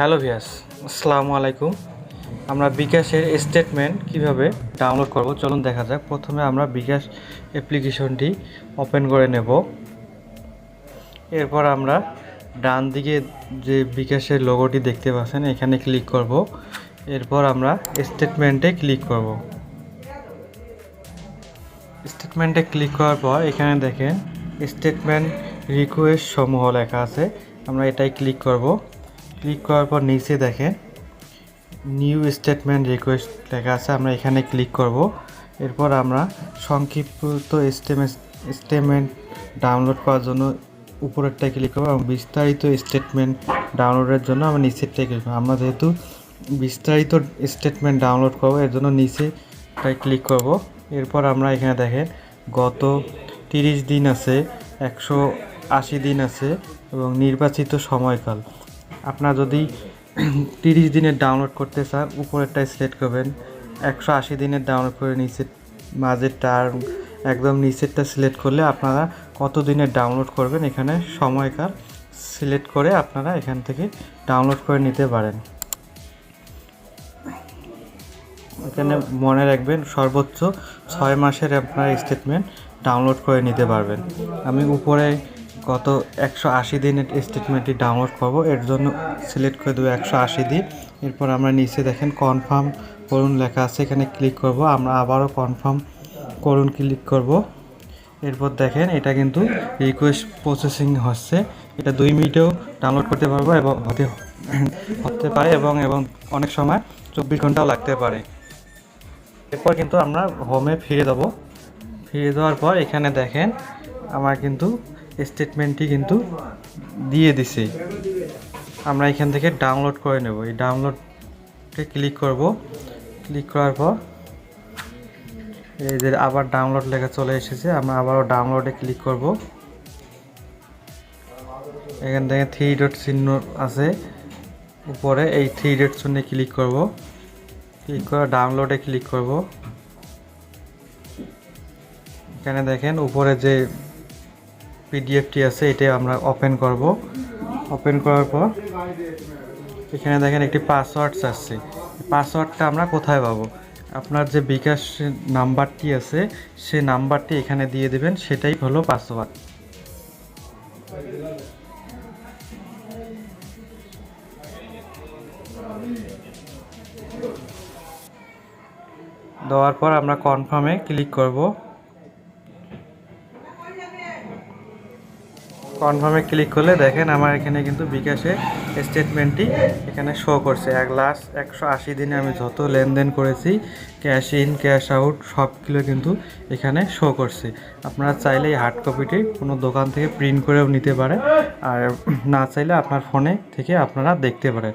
Hello ভিয়াস, আসসালামু আলাইকুম। আমরা বিকাশের স্টেটমেন্ট কীভাবে ডাউনলোড করব? চলুন দেখা যাক। প্রথমে আমরা বিকাশ অ্যাপ্লিকেশনটি ওপেন করে নেব। এরপর আমরা ডান দিকে যে বিকাশের লোগোটি দেখতে পাচ্ছেন, এখানে ক্লিক করব। এরপর আমরা স্টেটমেন্টে ক্লিক করব। স্টেটমেন্টে ক্লিক করার পর এখানে দেখেন স্টেটমেন্ট রিকোয়েস্ট সমূহ লেখা আছে। আমরা এটাই ক্লিক করব। ক্লিক করার পর নিচে দেখেন, নিউ স্টেটমেন্ট রিকোয়েস্ট লেখা আছে, আমরা এখানে ক্লিক করব। এরপর আমরা সংক্ষিপ্ত স্টেটমেন্ট ডাউনলোড করার জন্য উপরেরটায় ক্লিক করব এবং বিস্তারিত স্টেটমেন্ট ডাউনলোডের জন্য আমরা নিচেরটায় ক্লিক করব। আমরা যেহেতু বিস্তারিত স্টেটমেন্ট ডাউনলোড করব, এর জন্য নিচেটায় ক্লিক করব। এরপর আমরা এখানে দেখেন, গত তিরিশ দিন আছে, একশো আশি দিন আছে এবং নির্বাচিত সময়কাল। আপনার যদি তিরিশ দিনের ডাউনলোড করতে চান, উপরেরটাই সিলেক্ট করবেন। একশো আশি দিনের ডাউনলোড করে নিচে, মাঝেরটা আর একদম নিচেরটা সিলেক্ট করলে আপনারা কত দিনের ডাউনলোড করবেন, এখানে সময়কাল সিলেক্ট করে আপনারা এখান থেকে ডাউনলোড করে নিতে পারেন। এখানে মনে রাখবেন, সর্বোচ্চ ছয় মাসের আপনার স্টেটমেন্ট ডাউনলোড করে নিতে পারবেন। আমি উপরে গত একশো আশি দিনের স্টেটমেন্টটি ডাউনলোড করব। এর জন্য সিলেক্ট করে দেবো একশো আশি দিন। এরপর আমরা নিচে দেখেন কনফার্ম করুন লেখা আছে, এখানে ক্লিক করব। আমরা আবারও কনফার্ম করুন ক্লিক করব। এরপর দেখেন এটা কিন্তু রিকোয়েস্ট প্রসেসিং হচ্ছে। এটা দুই মিনিটেও ডাউনলোড করতে পারব এবং হতে হতে পারে এবং এবং অনেক সময় চব্বিশ ঘন্টাও লাগতে পারে। এরপর কিন্তু আমরা হোমে ফিরে দেবো ফিরে দেওয়ার পর এখানে দেখেন আমার কিন্তু স্টেটমেন্টটি কিন্তু দিয়ে দিছে। আমরা এখান থেকে ডাউনলোড করে নেব। এই ডাউনলোডে ক্লিক করব। ক্লিক করার পর এই যে আবার ডাউনলোড লেখা চলে এসেছে, আমরা আবারও ডাউনলোডে ক্লিক করব। এখান থেকে থ্রি ডট চিহ্ন আছে। উপরে এই থ্রি ডট চিহ্নে ক্লিক করব। ক্লিক করে ডাউনলোডে ক্লিক করব। এখানে দেখেন উপরে যে পিডিএফটি আছে এটা আমরা ওপেন করব। ওপেন করার পর, এখানে দেখেন একটি পাসওয়ার্ড চাচ্ছে পাসওয়ার্ডটা আমরা কোথায় পাবো? আপনার যে বিকাশ নাম্বারটি আছে সে নাম্বারটি এখানে দিয়ে দেবেন, সেটাই হলো পাসওয়ার্ড দেওয়ার পর আমরা কনফার্মে ক্লিক করব। কনফার্মে ক্লিক করলে দেখেন আমার এখানে কিন্তু বিকাশে স্টেটমেন্টটি এখানে শো করছে। এক লাস্ট একশো আশি দিনে আমি যত লেনদেন করেছি ক্যাশ ইন ক্যাশ আউট সবগুলো কিন্তু এখানে শো করছে। আপনারা চাইলে এই হার্ড কপিটি কোনো দোকান থেকে প্রিন্ট করেও নিতে পারে আর না চাইলে আপনার ফোনে থেকে আপনারা দেখতে পারেন।